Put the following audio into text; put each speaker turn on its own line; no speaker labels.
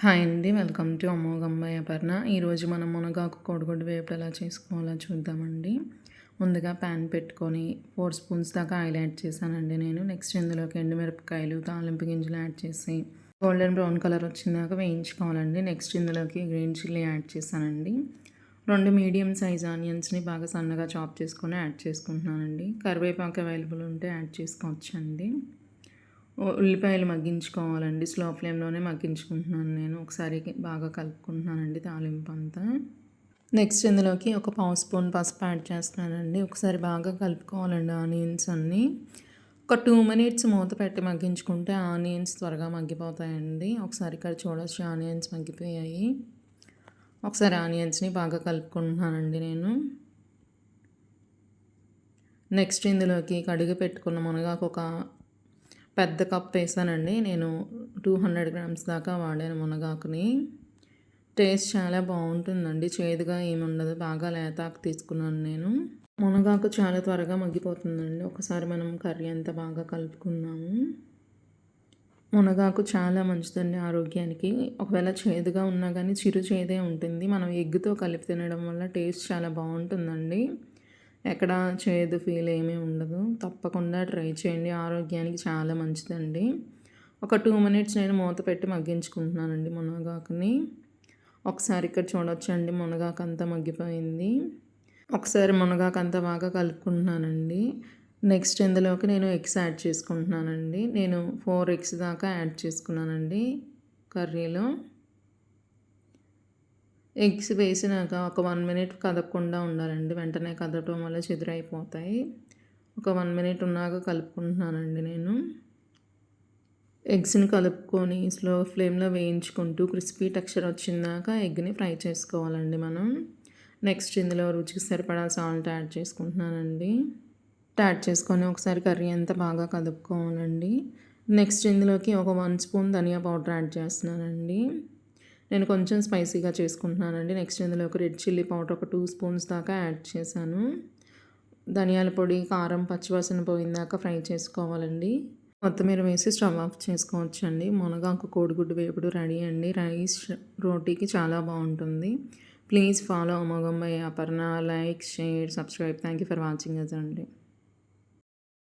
Hi అండి. Welcome to అమ్మోగమ్మాయి Aparna ఈరోజు మనం మునగాకు కోడిగుడ్డు వేపుడు ఎలా చేసుకోవాలో చూద్దామండి. ముందుగా ప్యాన్ పెట్టుకొని ఫోర్ స్పూన్స్ దాకా ఆయిల్ యాడ్ చేశానండి నేను. నెక్స్ట్ ఇందులోకి ఎండుమిరపకాయలు తాలింపు గింజలు యాడ్ చేసి గోల్డెన్ బ్రౌన్ కలర్ వచ్చిందాక వేయించుకోవాలండి. నెక్స్ట్ ఇందులోకి గ్రీన్ చిల్లీ యాడ్ చేశానండి. రెండు మీడియం సైజ్ ఆనియన్స్ని బాగా సన్నగా చాప్ చేసుకొని యాడ్ చేసుకుంటున్నానండి. కరివేపాకు అవైలబుల్ ఉంటే యాడ్ చేసుకోవచ్చండి. ఉల్లిపాయలు మగ్గించుకోవాలండి. స్లో ఫ్లేమ్లోనే మగ్గించుకుంటున్నాను నేను. ఒకసారి బాగా కలుపుకుంటున్నానండి తాలింపు అంతా. నెక్స్ట్ ఇందులోకి ఒక పావు స్పూన్ పసుపు యాడ్ చేస్తున్నానండి. ఒకసారి బాగా కలుపుకోవాలండి ఆనియన్స్ అన్నీ. ఒక టూ మినిట్స్ మూత పెట్టి మగ్గించుకుంటే ఆనియన్స్ త్వరగా మగ్గిపోతాయండి. ఒకసారి ఇక్కడ చూడొచ్చు ఆనియన్స్ మగ్గిపోయాయి. ఒకసారి ఆనియన్స్ని బాగా కలుపుకుంటున్నానండి నేను. నెక్స్ట్ ఇందులోకి కడిగి పెట్టుకున్న మునగాకు ఒక పెద్ద కప్ వేసానండి. నేను టూ హండ్రెడ్ గ్రామ్స్ దాకా వాడాను మునగాకుని. టేస్ట్ చాలా బాగుంటుందండి. చేదుగా ఏముండదు. బాగా లేతాకు తీసుకున్నాను నేను. మునగాకు చాలా త్వరగా మగ్గిపోతుందండి. ఒకసారి మనం కర్రీ అంతా బాగా కలుపుకున్నాము మునగాకు చాలా మంచిదండి ఆరోగ్యానికి. ఒకవేళ చేదుగా ఉన్నా కానీ చిరు చేదే ఉంటుంది. మనం ఎగ్గుతో కలిపి తినడం వల్ల టేస్ట్ చాలా బాగుంటుందండి. ఎక్కడ చేదు ఫీల్ ఏమీ ఉండదు. తప్పకుండా ట్రై చేయండి. ఆరోగ్యానికి చాలా మంచిదండి. ఒక టూ మినిట్స్ నేను మూత పెట్టి మగ్గించుకుంటున్నానండి మునగాకుని. ఒకసారి ఇక్కడ చూడొచ్చండి మునగాకు అంతా మగ్గిపోయింది. ఒకసారి మునగాకు అంతా బాగా కలుపుకుంటున్నానండి. నెక్స్ట్ ఇందులోకి నేను ఎగ్స్ యాడ్ చేసుకుంటున్నానండి. నేను ఫోర్ ఎగ్స్ దాకా యాడ్ చేసుకున్నానండి కర్రీలో. ఎగ్స్ వేసినాక ఒక వన్ మినిట్ కదపకుండా ఉండాలండి. వెంటనే కదపడం వల్ల చెదురైపోతాయి. ఒక వన్ మినిట్ ఉన్నాక కలుపుకుంటున్నానండి నేను. ఎగ్స్ని కలుపుకొని స్లో ఫ్లేమ్లో వేయించుకుంటూ క్రిస్పీ టెక్స్చర్ వచ్చిందాక ఎగ్ని ఫ్రై చేసుకోవాలండి మనం. నెక్స్ట్ ఇందులో రుచికి సరిపడా సాల్ట్ యాడ్ చేసుకుంటున్నానండి. యాడ్ చేసుకొని ఒకసారి కర్రీ అంతా బాగా కదుపుకోవాలండి. నెక్స్ట్ ఇందులోకి ఒక వన్ స్పూన్ ధనియా పౌడర్ యాడ్ చేస్తున్నానండి. నేను కొంచెం స్పైసీగా చేసుకుంటున్నానండి. నెక్స్ట్ ఇందులో ఒక రెడ్ చిల్లీ పౌడర్ ఒక టూ స్పూన్స్ దాకా యాడ్ చేశాను. ధనియాల పొడి కారం పచ్చివాసన పోయిందాక ఫ్రై చేసుకోవాలండి. కొత్తిమీర వేసి స్టవ్ ఆఫ్ చేసుకోవచ్చండి. మునగాకు కోడిగుడ్డు వేపుడు రెడీ అండి. రైస్ రోటీకి చాలా బాగుంటుంది. Please follow అమోగంబై Aparna. Like share subscribe. Thank you for watching అదండి